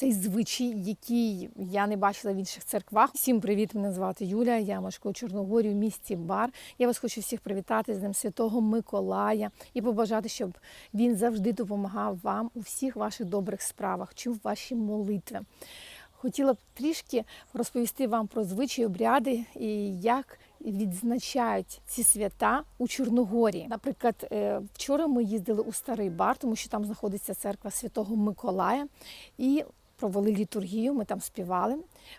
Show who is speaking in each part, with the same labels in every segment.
Speaker 1: Цей звичай, який я не бачила в інших церквах. Всім привіт! Мене звати Юля. Я мешкаю у Чорногорі в місті Бар. Я вас хочу всіх привітати з Днем Святого Миколая і побажати, щоб він завжди допомагав вам у всіх ваших добрих справах, чув ваші молитви. Хотіла б трішки розповісти вам про звичаї, обряди і як відзначають ці свята у Чорногорії. Наприклад, е, вчора ми їздили у старий бар, тому що там знаходиться церква Святого Миколая, і провели літургію. Ми там співали.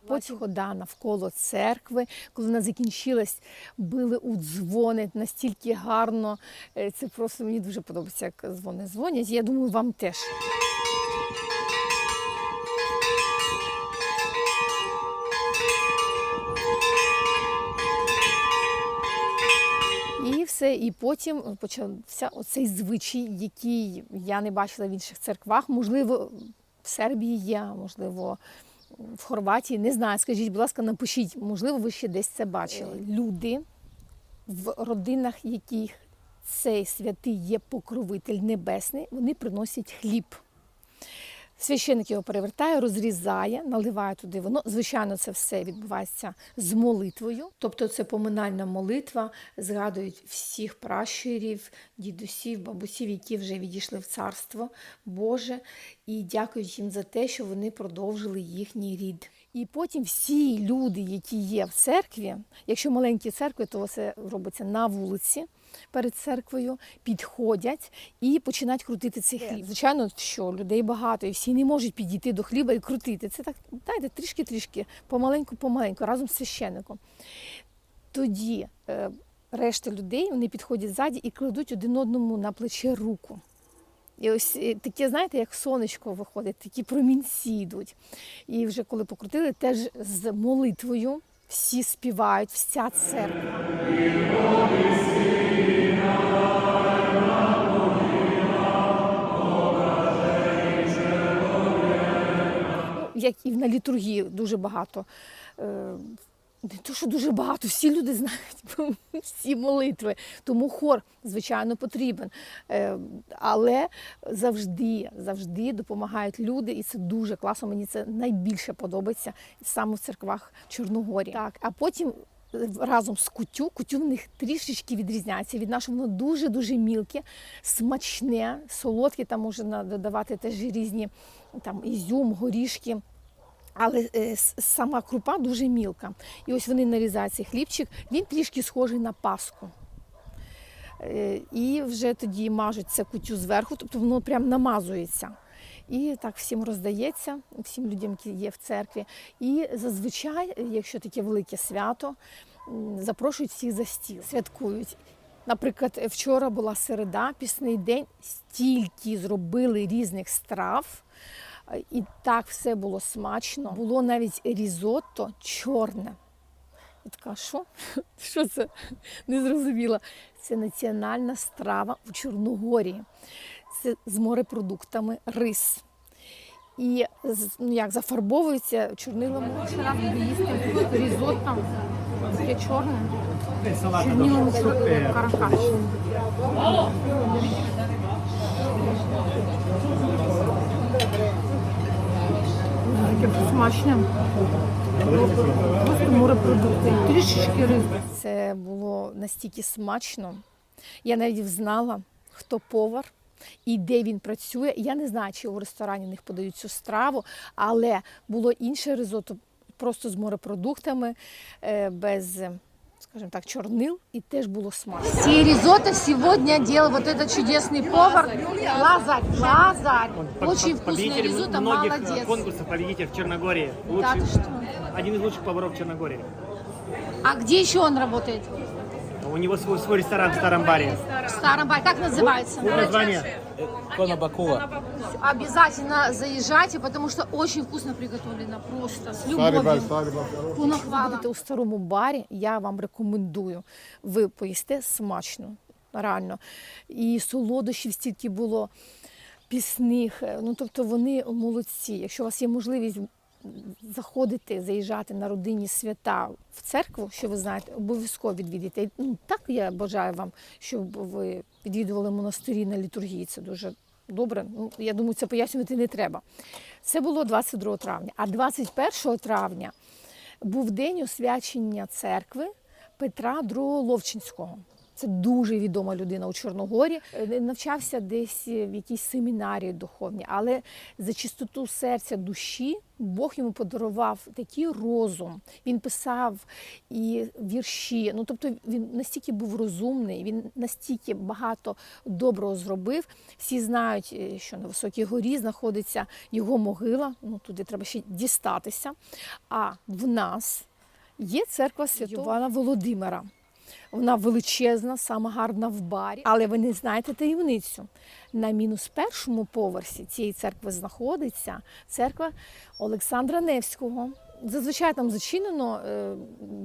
Speaker 1: Потім хода навколо церкви. Коли вона закінчилась, били у дзвони настільки гарно. Е, Це просто мені дуже подобається, як дзвони дзвонять. Я думаю, вам теж. І все, і потім почався оцей звичай, який я не бачила в інших церквах. Можливо, Сербії є, можливо, в Хорватії. Не знаю. Скажіть, будь ласка, напишіть, можливо, ви ще десь це бачили. Люди в родинах, яких цей святий є покровитель небесний, вони приносять хліб. Священник його перевертає, розрізає, наливає туди воно. Звичайно, це все відбувається з молитвою. Тобто це поминальна молитва, згадують всіх пращурів, дідусів, бабусів, які вже відійшли в царство Боже, і дякують їм за те, що вони продовжили їхній рід. І потім всі люди, які є в церкві, якщо маленькі церкви, то це робиться на вулиці перед церквою, підходять і починають крутити цей хліб. Звичайно, що людей багато, і всі не можуть підійти до хліба і крутити. Це так, дайте трішки-трішки, помаленьку-помаленьку, разом з священником. Тоді е, решта людей вони підходять ззаді і кладуть один одному на плече руку. І ось е, таке, знаєте, як сонечко виходить, такі промінці йдуть. І вже коли покрутили, теж з молитвою всі співають, вся церква. Як і на літургії дуже багато. е, Не то, що дуже багато, всі люди знають всі молитви. Тому хор, звичайно, потрібен. Е, Але завжди, завжди допомагають люди, і це дуже класно. Мені це найбільше подобається саме в церквах Чорногорії. Так, а потім. Разом з кутю, кутю в них трішечки відрізняється від нашого, воно дуже-дуже мілке, смачне, солодке, там можна додавати теж різні там, ізюм, горішки. Але е, сама крупа дуже мілка. І ось вони нарізають цей хлібчик, він трішки схожий на паску. Е, І вже тоді мажуть це кутю зверху, тобто воно прям намазується. І так всім роздається, всім людям, які є в церкві. І зазвичай, якщо таке велике свято, запрошують всіх за стіл, святкують. Наприклад, вчора була середа, пісний день, стільки зробили різних страв. Е, І так все було смачно. Було навіть різотто чорне. Я така, що? Що це? Не зрозуміла. Це національна страва в Чорногорії. Це з морепродуктами рис. І ну, як зафарбовується чорнилом. Перший раз буду їсти різотто, таке чорне. Чорнилом каракаш. Таке смачне. Просто морепродукти. Трішечки риби. Це було настільки смачно. Я навіть знала, хто повар і де він працює. Я не знаю, чи у ресторані в них подають цю страву, але було інше ризотто просто з морепродуктами, е, без, е, скажімо так, чорнил, і теж було смачно. Все ризотто сегодня делал вот этот чудесный повар Лазарь. Лазарь. Очень вкусное
Speaker 2: победитель
Speaker 1: ризотто,
Speaker 2: многих
Speaker 1: молодец.
Speaker 2: конкурсов, победитель в Черногории.
Speaker 1: Да
Speaker 2: Лучший,
Speaker 1: что?
Speaker 2: один из лучших поваров Черногории.
Speaker 1: А где еще он работает?
Speaker 2: У него свой, свой ресторан в Старом Баре.
Speaker 1: В старом баре. Как называется?
Speaker 2: Название
Speaker 3: Кона Бакула.
Speaker 1: Обязательно заезжайте, потому что очень вкусно приготовлено. Просто с
Speaker 4: Старий бар,
Speaker 1: любовью.
Speaker 4: старий бар.
Speaker 1: Якщо будете у старому барі, я вам рекомендую. Ви поїсте смачно, реально. І солодощів стільки було пісних. Ну тобто вони молодці. Якщо у вас є можливість заходити, заїжджати на родинні свята в церкву, що ви знаєте, обов'язково відвідайте. Ну, так я бажаю вам, щоб ви відвідували монастирі на літургії. Це дуже добре, ну, я думаю, це пояснювати не треба. Це було 22 травня. А 21 травня був день освячення церкви Петра II Ловчинського. Це дуже відома людина у Чорногорі. Е, Навчався десь в якійсь семінарії духовній, але за чистоту серця душі Бог йому подарував такий розум. Він писав і вірші. Ну тобто він настільки був розумний, він настільки багато доброго зробив. Всі знають, е, що на високій горі знаходиться його могила. Ну туди треба ще дістатися. А в нас є церква святого Івана Володимира. Вона величезна, сама гарна в барі. Але ви не знаєте таємницю. На мінус першому поверсі цієї церкви знаходиться церква Олександра Невського. Зазвичай там зачинено. е,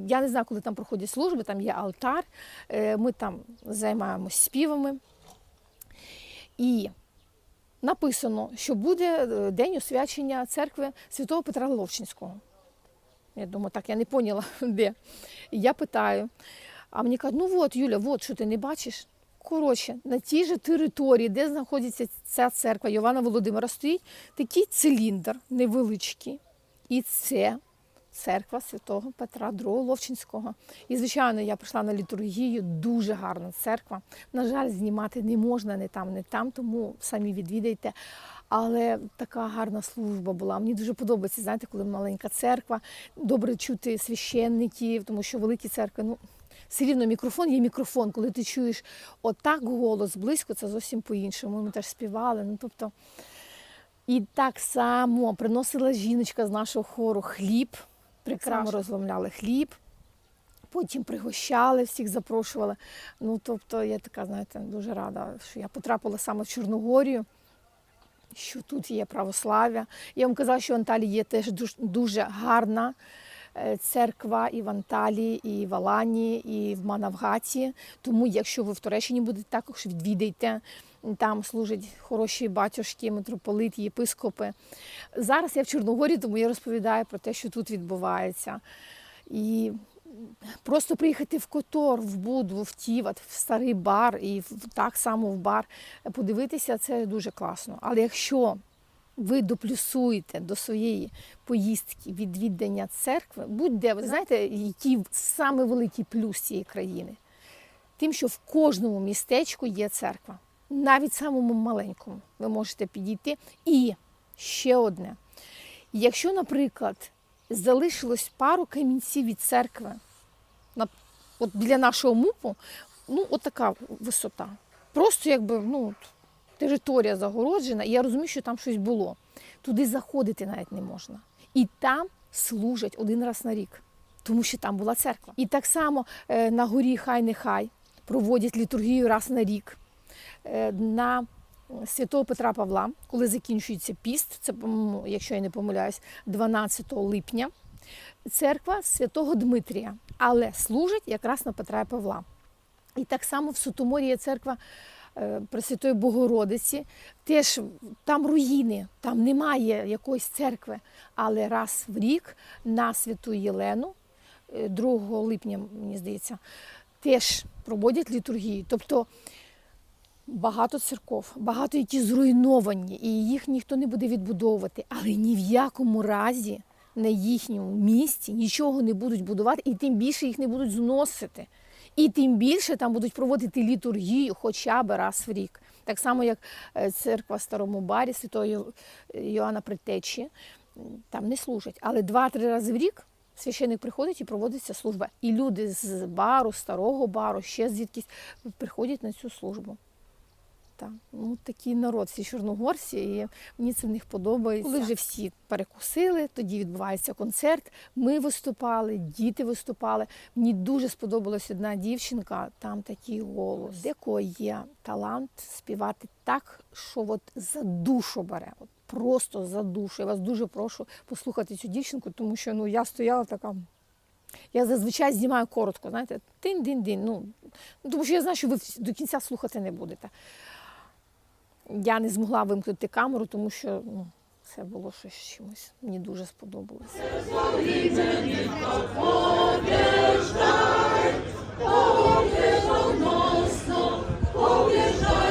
Speaker 1: Я не знаю, коли там проходять служби, там є алтар. е, Ми там займаємось співами. І написано, що буде е, день освячення церкви святого Петра Ловчинського. Я думаю, так, я не поняла, де. Я питаю. А мені кажуть, ну от, Юля, от що ти не бачиш? Коротше, на тій же території, де знаходиться ця церква Йована Володимира, стоїть такий циліндр невеличкий. І це церква святого Петра II Ловчинського. І, звичайно, я прийшла на літургію, дуже гарна церква. На жаль, знімати не можна не там, не там, тому самі відвідайте. Але така гарна служба була. Мені дуже подобається, знаєте, коли маленька церква, добре чути священників, тому що великі церкви, ну. Все рівно мікрофон є мікрофон. Коли ти чуєш отак голос близько, це зовсім по-іншому. Ми теж співали. Ну, тобто, і так само приносила жіночка з нашого хору хліб, прекрасно розломляли хліб, потім пригощали, всіх запрошували. Ну, тобто, я така, знаєте, дуже рада, що я потрапила саме в Чорногорію. Що тут є православ'я. Я вам казала, що в Анталії є теж дуже гарна церква і в Анталії, і в Алані, і в Манавгаті. Тому, якщо ви в Туреччині будете, також відвідайте. Там служать хороші батюшки, митрополити, єпископи. Зараз я в Чорногорі, тому я розповідаю про те, що тут відбувається. І просто приїхати в Котор, в Будву, в Тіват, в старий бар і так само в бар подивитися, це дуже класно. Але якщо ви доплюсуєте до своєї поїздки відвідання церкви, будь-де, ви знаєте, який саме великий плюс цієї країни? Тим, що в кожному містечку є церква, навіть самому маленькому, ви можете підійти. І ще одне: якщо, наприклад, залишилось пару камінців від церкви, от біля нашого мупу, ну, от така висота. Просто якби ну, територія загороджена, і я розумію, що там щось було. Туди заходити навіть не можна. І там служать один раз на рік, тому що там була церква. І так само е, на горі Хай Нехай проводять літургію раз на рік. Е, на Святого Петра Павла, коли закінчується піст, це, якщо я не помиляюсь, 12 липня, церква Святого Дмитрія, але служить якраз на Петра і Павла. І так само в Сутоморі є церква Пресвятої Богородиці. Теж там руїни, там немає якоїсь церкви. Але раз в рік на Святу Єлену, е, 2 липня, мені здається, теж проводять літургію. Тобто багато церков, багато які зруйновані, і їх ніхто не буде відбудовувати. Але ні в якому разі на їхньому місці нічого не будуть будувати, і тим більше їх не будуть зносити. І тим більше там будуть проводити літургію хоча б раз в рік. Так само, як е, церква в Старому Барі Святого Йоанна Притечі, там не служать. Але два-три рази в рік священик приходить і проводиться служба. І люди з бару, старого бару, ще звідкись приходять на цю службу. Так, ну такий народ, всі чорногорці, і мені це в них подобається. Коли вже всі перекусили, тоді відбувається концерт. Ми виступали, діти виступали. Мені дуже сподобалась одна дівчинка, там такий голос, декого є талант співати так, що от за душу бере. От просто за душу. Я вас дуже прошу послухати цю дівчинку, тому що ну я стояла така. Я зазвичай знімаю коротко, знаєте, тин-дин-дин. Ну, тому що я знаю, що ви до кінця слухати не будете. Я не змогла вимкнути камеру, тому що ну, це було щось чимось. Мені дуже сподобалося.
Speaker 4: Повierzał mocno, powierzає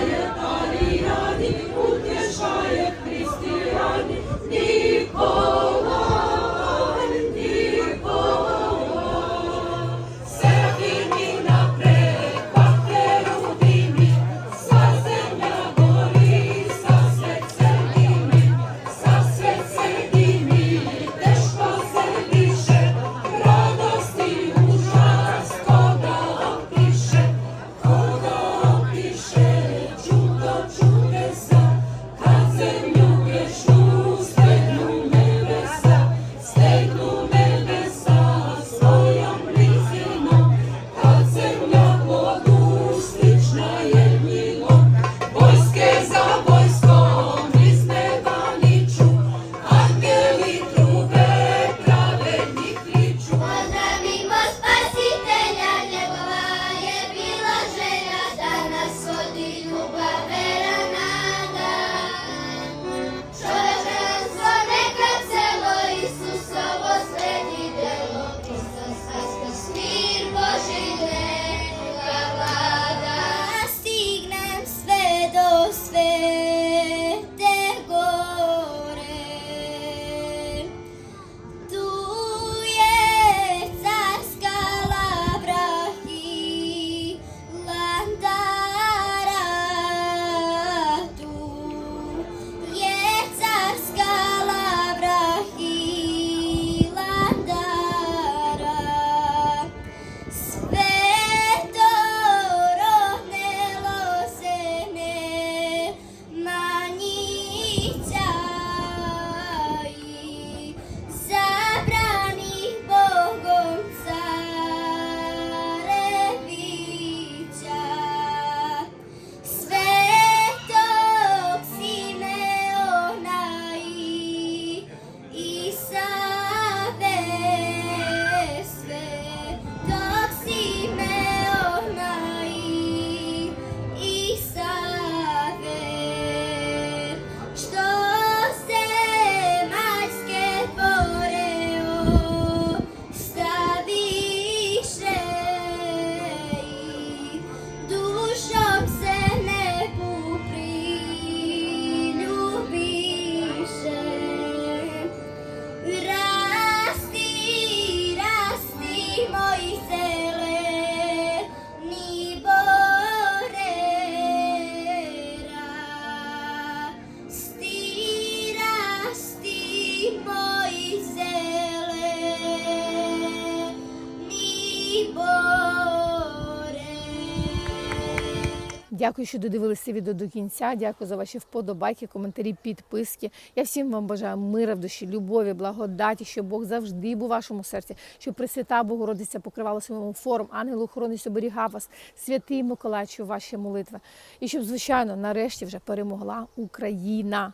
Speaker 1: Дякую, що додивилися відео до кінця. Дякую за ваші вподобайки, коментарі, підписки. Я всім вам бажаю мира в душі, любові, благодаті, щоб Бог завжди був у вашому серці, щоб Пресвята Богородиця покривала своїм форм, ангел охоронець оберігав вас, святий Миколай, чув ваші молитви. І щоб, звичайно, нарешті вже перемогла Україна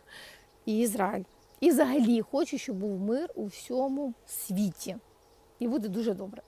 Speaker 1: і Ізраїль. І взагалі хочу, щоб був мир у всьому світі. І буде дуже добре.